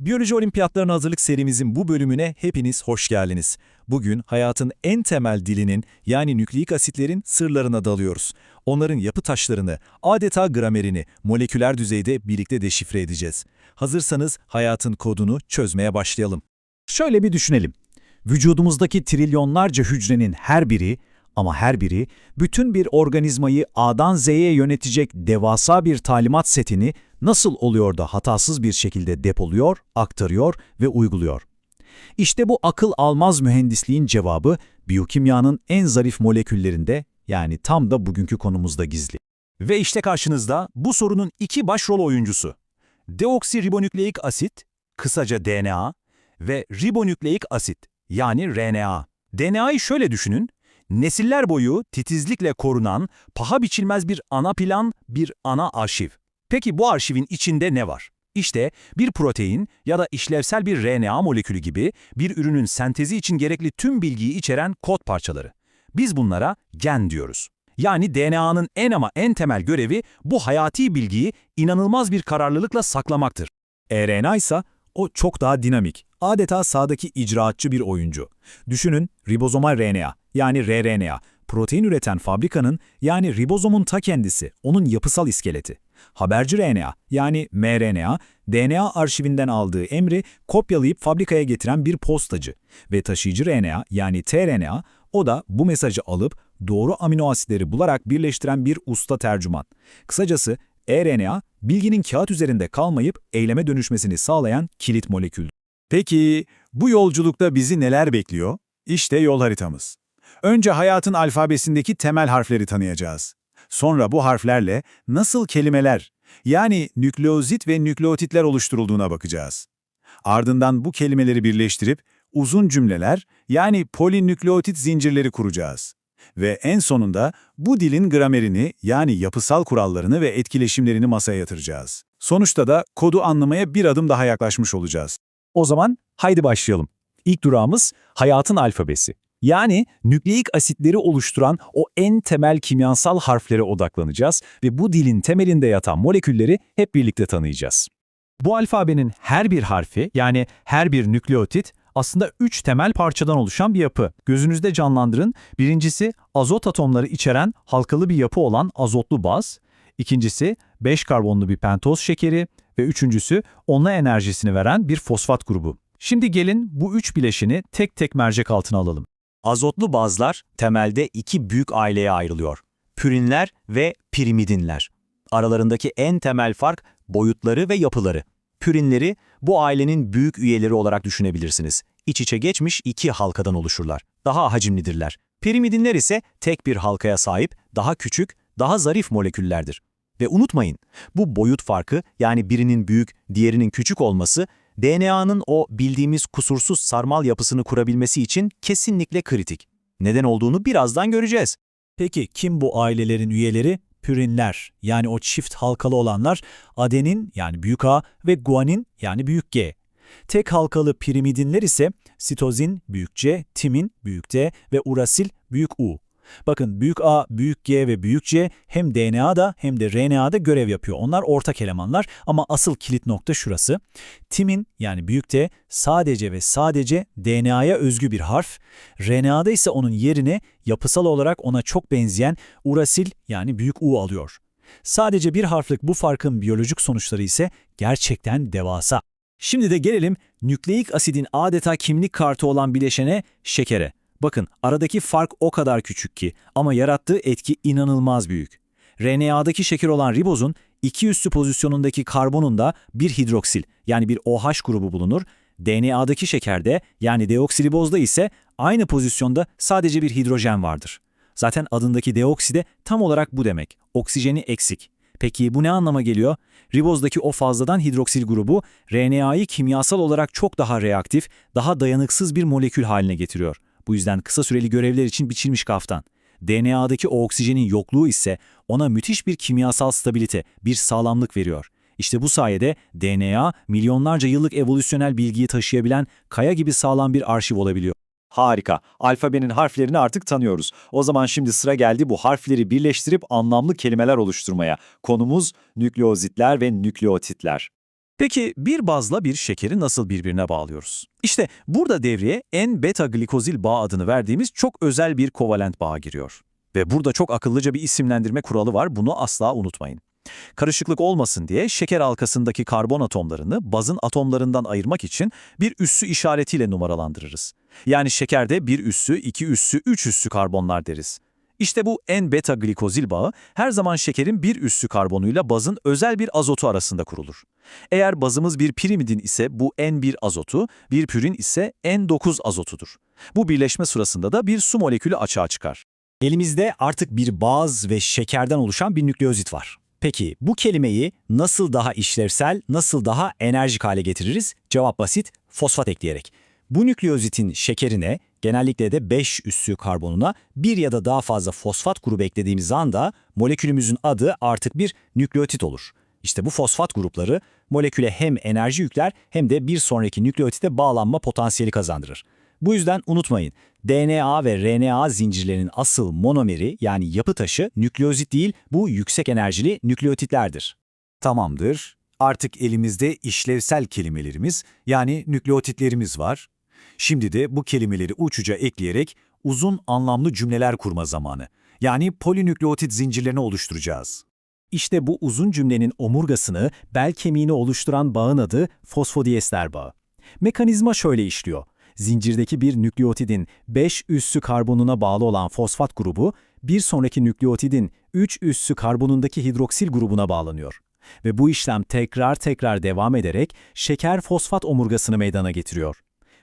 Biyoloji Olimpiyatlarına hazırlık serimizin bu bölümüne hepiniz hoş geldiniz. Bugün hayatın en temel dilinin yani nükleik asitlerin sırlarına dalıyoruz. Onların yapı taşlarını, adeta gramerini moleküler düzeyde birlikte deşifre edeceğiz. Hazırsanız hayatın kodunu çözmeye başlayalım. Şöyle bir düşünelim. Vücudumuzdaki trilyonlarca hücrenin her biri ama her biri bütün bir organizmayı A'dan Z'ye yönetecek devasa bir talimat setini nasıl oluyor da hatasız bir şekilde depoluyor, aktarıyor ve uyguluyor. İşte bu akıl almaz mühendisliğin cevabı biyokimyanın en zarif moleküllerinde yani tam da bugünkü konumuzda gizli. Ve işte karşınızda bu sorunun iki başrol oyuncusu. Deoksiribonükleik asit, kısaca DNA ve ribonükleik asit yani RNA. DNA'yı şöyle düşünün, nesiller boyu titizlikle korunan, paha biçilmez bir ana plan, bir ana arşiv. Peki bu arşivin içinde ne var? İşte bir protein ya da işlevsel bir RNA molekülü gibi bir ürünün sentezi için gerekli tüm bilgiyi içeren kod parçaları. Biz bunlara gen diyoruz. Yani DNA'nın en ama en temel görevi bu hayati bilgiyi inanılmaz bir kararlılıkla saklamaktır. RNA ise o çok daha dinamik, adeta sahadaki icraatçı bir oyuncu. Düşünün ribozomal RNA yani rRNA, protein üreten fabrikanın yani ribozomun ta kendisi, onun yapısal iskeleti. Haberci RNA yani mRNA, DNA arşivinden aldığı emri kopyalayıp fabrikaya getiren bir postacı ve taşıyıcı RNA yani tRNA, o da bu mesajı alıp doğru amino asitleri bularak birleştiren bir usta tercüman. Kısacası eRNA, bilginin kağıt üzerinde kalmayıp eyleme dönüşmesini sağlayan kilit molekül. Peki bu yolculukta bizi neler bekliyor? İşte yol haritamız. Önce hayatın alfabesindeki temel harfleri tanıyacağız. Sonra bu harflerle nasıl kelimeler, yani nükleozit ve nükleotitler oluşturulduğuna bakacağız. Ardından bu kelimeleri birleştirip uzun cümleler, yani polinükleotit zincirleri kuracağız. Ve en sonunda bu dilin gramerini, yani yapısal kurallarını ve etkileşimlerini masaya yatıracağız. Sonuçta da kodu anlamaya bir adım daha yaklaşmış olacağız. O zaman haydi başlayalım. İlk durağımız hayatın alfabesi. Yani nükleik asitleri oluşturan o en temel kimyasal harflere odaklanacağız ve bu dilin temelinde yatan molekülleri hep birlikte tanıyacağız. Bu alfabenin her bir harfi yani her bir nükleotit aslında üç temel parçadan oluşan bir yapı. Gözünüzde canlandırın. Birincisi azot atomları içeren halkalı bir yapı olan azotlu baz. İkincisi 5 karbonlu bir pentoz şekeri ve üçüncüsü onla enerjisini veren bir fosfat grubu. Şimdi gelin bu üç bileşini tek tek mercek altına alalım. Azotlu bazlar temelde iki büyük aileye ayrılıyor. Pürinler ve pirimidinler. Aralarındaki en temel fark boyutları ve yapıları. Pürinleri bu ailenin büyük üyeleri olarak düşünebilirsiniz. İç içe geçmiş iki halkadan oluşurlar. Daha hacimlidirler. Pirimidinler ise tek bir halkaya sahip, daha küçük, daha zarif moleküllerdir. Ve unutmayın, bu boyut farkı yani birinin büyük, diğerinin küçük olması DNA'nın o bildiğimiz kusursuz sarmal yapısını kurabilmesi için kesinlikle kritik. Neden olduğunu birazdan göreceğiz. Peki kim bu ailelerin üyeleri? Pürinler yani o çift halkalı olanlar adenin yani büyük A ve guanin yani büyük G. Tek halkalı pirimidinler ise sitozin büyük C, timin büyük D ve urasil büyük U. Bakın büyük A, büyük G ve büyük C hem DNA'da hem de RNA'da görev yapıyor. Onlar ortak elemanlar ama asıl kilit nokta şurası. Timin yani büyük T sadece ve sadece DNA'ya özgü bir harf. RNA'da ise onun yerine yapısal olarak ona çok benzeyen urasil yani büyük U alıyor. Sadece bir harflik bu farkın biyolojik sonuçları ise gerçekten devasa. Şimdi de gelelim nükleik asidin adeta kimlik kartı olan bileşene şekere. Bakın aradaki fark o kadar küçük ki ama yarattığı etki inanılmaz büyük. RNA'daki şeker olan ribozun iki üssü pozisyonundaki karbonunda bir hidroksil yani bir OH grubu bulunur. DNA'daki şekerde yani deoksiribozda ise aynı pozisyonda sadece bir hidrojen vardır. Zaten adındaki deokside tam olarak bu demek. Oksijeni eksik. Peki bu ne anlama geliyor? Ribozdaki o fazladan hidroksil grubu RNA'yı kimyasal olarak çok daha reaktif, daha dayanıksız bir molekül haline getiriyor. Bu yüzden kısa süreli görevler için biçilmiş kaftan. DNA'daki o oksijenin yokluğu ise ona müthiş bir kimyasal stabilite, bir sağlamlık veriyor. İşte bu sayede DNA milyonlarca yıllık evolüsyonel bilgiyi taşıyabilen kaya gibi sağlam bir arşiv olabiliyor. Harika. Alfabenin harflerini artık tanıyoruz. O zaman şimdi sıra geldi bu harfleri birleştirip anlamlı kelimeler oluşturmaya. Konumuz nükleozitler ve nükleotitler. Peki bir bazla bir şekeri nasıl birbirine bağlıyoruz? İşte burada devreye en-beta glikozil bağ adını verdiğimiz çok özel bir kovalent bağ giriyor. Ve burada çok akıllıca bir isimlendirme kuralı var, bunu asla unutmayın. Karışıklık olmasın diye şeker halkasındaki karbon atomlarını bazın atomlarından ayırmak için bir üssü işaretiyle numaralandırırız. Yani şekerde bir üssü, iki üssü, üç üssü karbonlar deriz. İşte bu en-beta glikozil bağı her zaman şekerin bir üssü karbonuyla bazın özel bir azotu arasında kurulur. Eğer bazımız bir pirimidin ise bu N1 azotu, bir pürin ise N9 azotudur. Bu birleşme sırasında da bir su molekülü açığa çıkar. Elimizde artık bir baz ve şekerden oluşan bir nükleozit var. Peki bu kelimeyi nasıl daha işlevsel, nasıl daha enerjik hale getiririz? Cevap basit, fosfat ekleyerek. Bu nükleozitin şekerine, genellikle de 5 üssü karbonuna bir ya da daha fazla fosfat grubu eklediğimiz anda molekülümüzün adı artık bir nükleotit olur. İşte bu fosfat grupları moleküle hem enerji yükler hem de bir sonraki nükleotite bağlanma potansiyeli kazandırır. Bu yüzden unutmayın, DNA ve RNA zincirlerinin asıl monomeri yani yapı taşı nükleozit değil, bu yüksek enerjili nükleotitlerdir. Tamamdır. Artık elimizde işlevsel kelimelerimiz yani nükleotitlerimiz var. Şimdi de bu kelimeleri uçuca ekleyerek uzun anlamlı cümleler kurma zamanı. Yani polinükleotit zincirlerini oluşturacağız. İşte bu uzun cümlenin omurgasını, bel kemiğini oluşturan bağın adı fosfodiester bağı. Mekanizma şöyle işliyor. Zincirdeki bir nükleotidin 5 üssü karbonuna bağlı olan fosfat grubu, bir sonraki nükleotidin 3 üssü karbonundaki hidroksil grubuna bağlanıyor. Ve bu işlem tekrar tekrar devam ederek şeker fosfat omurgasını meydana getiriyor.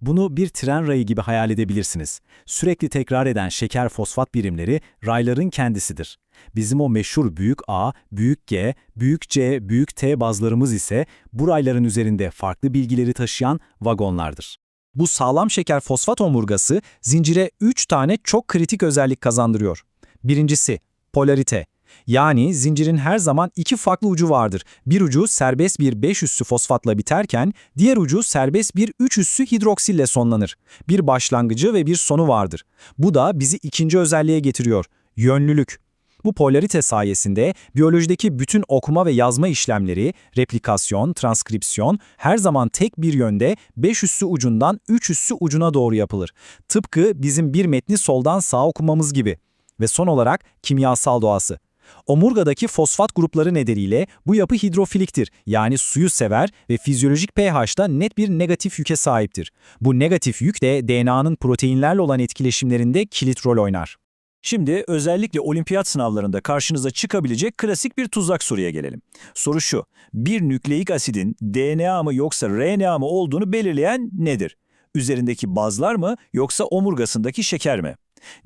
Bunu bir tren rayı gibi hayal edebilirsiniz. Sürekli tekrar eden şeker fosfat birimleri rayların kendisidir. Bizim o meşhur büyük A, büyük G, büyük C, büyük T bazlarımız ise bu rayların üzerinde farklı bilgileri taşıyan vagonlardır. Bu sağlam şeker fosfat omurgası zincire 3 tane çok kritik özellik kazandırıyor. Birincisi, polarite. Yani zincirin her zaman iki farklı ucu vardır. Bir ucu serbest bir 5 üssü fosfatla biterken diğer ucu serbest bir 3 üssü hidroksille sonlanır. Bir başlangıcı ve bir sonu vardır. Bu da bizi ikinci özelliğe getiriyor. Yönlülük. Bu polarite sayesinde biyolojideki bütün okuma ve yazma işlemleri, replikasyon, transkripsiyon her zaman tek bir yönde 5 üssü ucundan 3 üssü ucuna doğru yapılır. Tıpkı bizim bir metni soldan sağa okumamız gibi. Ve son olarak kimyasal doğası. Omurgadaki fosfat grupları nedeniyle bu yapı hidrofiliktir yani suyu sever ve fizyolojik pH'da net bir negatif yüke sahiptir. Bu negatif yük de DNA'nın proteinlerle olan etkileşimlerinde kilit rol oynar. Şimdi özellikle olimpiyat sınavlarında karşınıza çıkabilecek klasik bir tuzak soruya gelelim. Soru şu, bir nükleik asidin DNA mı yoksa RNA mı olduğunu belirleyen nedir? Üzerindeki bazlar mı yoksa omurgasındaki şeker mi?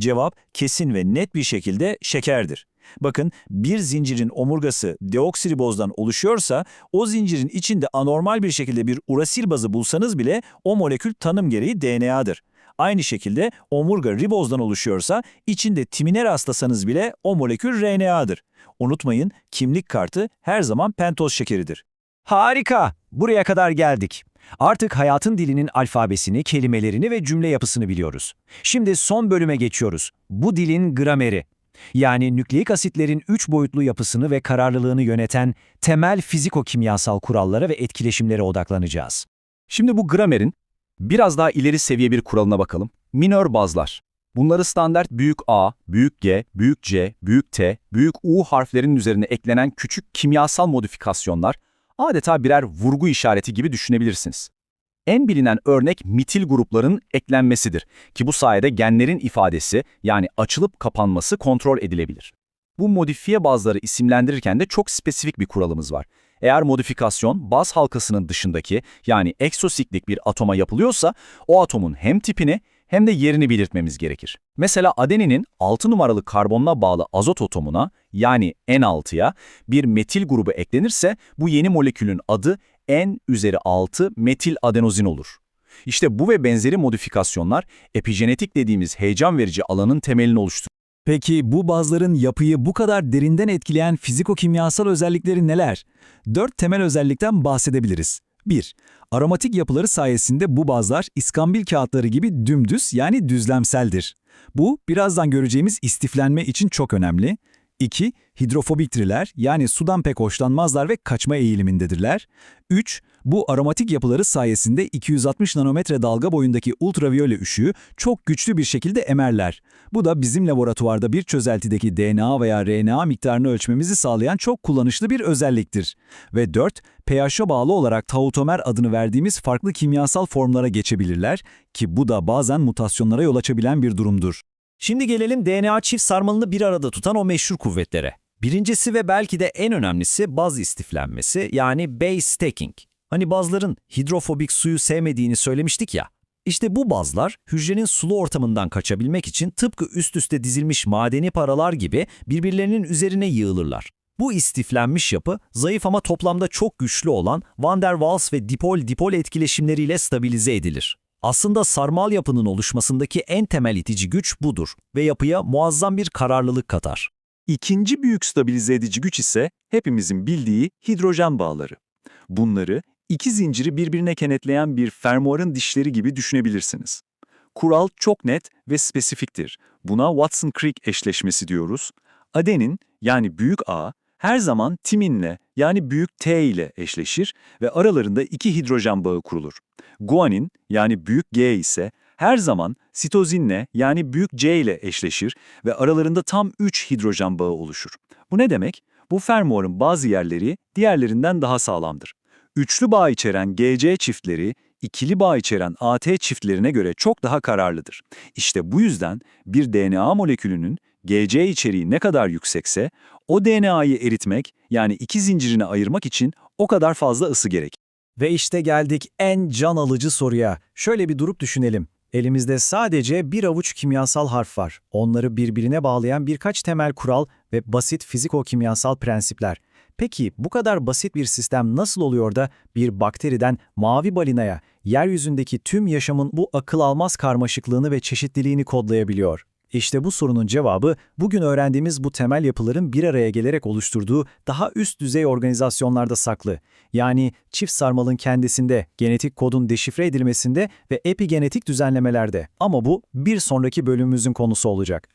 Cevap kesin ve net bir şekilde şekerdir. Bakın bir zincirin omurgası deoksiribozdan oluşuyorsa o zincirin içinde anormal bir şekilde bir urasil bazı bulsanız bile o molekül tanım gereği DNA'dır. Aynı şekilde omurga ribozdan oluşuyorsa içinde timine rastlasanız bile o molekül RNA'dır. Unutmayın kimlik kartı her zaman pentoz şekeridir. Harika! Buraya kadar geldik. Artık hayatın dilinin alfabesini, kelimelerini ve cümle yapısını biliyoruz. Şimdi son bölüme geçiyoruz. Bu dilin grameri. Yani nükleik asitlerin üç boyutlu yapısını ve kararlılığını yöneten temel fiziko-kimyasal kurallara ve etkileşimlere odaklanacağız. Şimdi bu gramerin biraz daha ileri seviye bir kuralına bakalım. Minör bazlar. Bunları standart büyük A, büyük G, büyük C, büyük T, büyük U harflerinin üzerine eklenen küçük kimyasal modifikasyonlar adeta birer vurgu işareti gibi düşünebilirsiniz. En bilinen örnek mitil grupların eklenmesidir ki bu sayede genlerin ifadesi yani açılıp kapanması kontrol edilebilir. Bu modifiye bazları isimlendirirken de çok spesifik bir kuralımız var. Eğer modifikasyon baz halkasının dışındaki yani eksosiklik bir atoma yapılıyorsa o atomun hem tipini hem de yerini belirtmemiz gerekir. Mesela adeninin 6 numaralı karbonla bağlı azot atomuna yani N6'ya bir metil grubu eklenirse bu yeni molekülün adı N üzeri 6 metil adenozin olur. İşte bu ve benzeri modifikasyonlar epigenetik dediğimiz heyecan verici alanın temelini oluşturur. Peki bu bazların yapıyı bu kadar derinden etkileyen fiziko-kimyasal özellikleri neler? Dört temel özellikten bahsedebiliriz. 1. Aromatik yapıları sayesinde bu bazlar iskambil kağıtları gibi dümdüz yani düzlemseldir. Bu birazdan göreceğimiz istiflenme için çok önemli. 2. Hidrofobiktirler yani sudan pek hoşlanmazlar ve kaçma eğilimindedirler. 3. Bu aromatik yapıları sayesinde 260 nanometre dalga boyundaki ultraviyole ışığı çok güçlü bir şekilde emerler. Bu da bizim laboratuvarda bir çözeltideki DNA veya RNA miktarını ölçmemizi sağlayan çok kullanışlı bir özelliktir. Ve 4. pH'a bağlı olarak tautomer adını verdiğimiz farklı kimyasal formlara geçebilirler ki bu da bazen mutasyonlara yol açabilen bir durumdur. Şimdi gelelim DNA çift sarmalını bir arada tutan o meşhur kuvvetlere. Birincisi ve belki de en önemlisi baz istiflenmesi yani base stacking. Hani bazların hidrofobik suyu sevmediğini söylemiştik ya. İşte bu bazlar hücrenin sulu ortamından kaçabilmek için tıpkı üst üste dizilmiş madeni paralar gibi birbirlerinin üzerine yığılırlar. Bu istiflenmiş yapı zayıf ama toplamda çok güçlü olan van der Waals ve dipol-dipol etkileşimleriyle stabilize edilir. Aslında sarmal yapının oluşmasındaki en temel itici güç budur ve yapıya muazzam bir kararlılık katar. İkinci büyük stabilize edici güç ise hepimizin bildiği hidrojen bağları. Bunları iki zinciri birbirine kenetleyen bir fermuarın dişleri gibi düşünebilirsiniz. Kural çok net ve spesifiktir. Buna Watson-Crick eşleşmesi diyoruz. Adenin yani büyük A her zaman timinle yani büyük T ile eşleşir ve aralarında iki hidrojen bağı kurulur. Guanin yani büyük G ise her zaman sitozinle yani büyük C ile eşleşir ve aralarında tam 3 hidrojen bağı oluşur. Bu ne demek? Bu fermuarın bazı yerleri diğerlerinden daha sağlamdır. Üçlü bağ içeren GC çiftleri, ikili bağ içeren AT çiftlerine göre çok daha kararlıdır. İşte bu yüzden bir DNA molekülünün GC içeriği ne kadar yüksekse, o DNA'yı eritmek yani iki zincirini ayırmak için o kadar fazla ısı gerek. Ve işte geldik en can alıcı soruya. Şöyle bir durup düşünelim. Elimizde sadece bir avuç kimyasal harf var. Onları birbirine bağlayan birkaç temel kural ve basit fiziko-kimyasal prensipler. Peki bu kadar basit bir sistem nasıl oluyor da bir bakteriden mavi balinaya, yeryüzündeki tüm yaşamın bu akıl almaz karmaşıklığını ve çeşitliliğini kodlayabiliyor? İşte bu sorunun cevabı bugün öğrendiğimiz bu temel yapıların bir araya gelerek oluşturduğu daha üst düzey organizasyonlarda saklı. Yani çift sarmalın kendisinde, genetik kodun deşifre edilmesinde ve epigenetik düzenlemelerde. Ama bu bir sonraki bölümümüzün konusu olacak.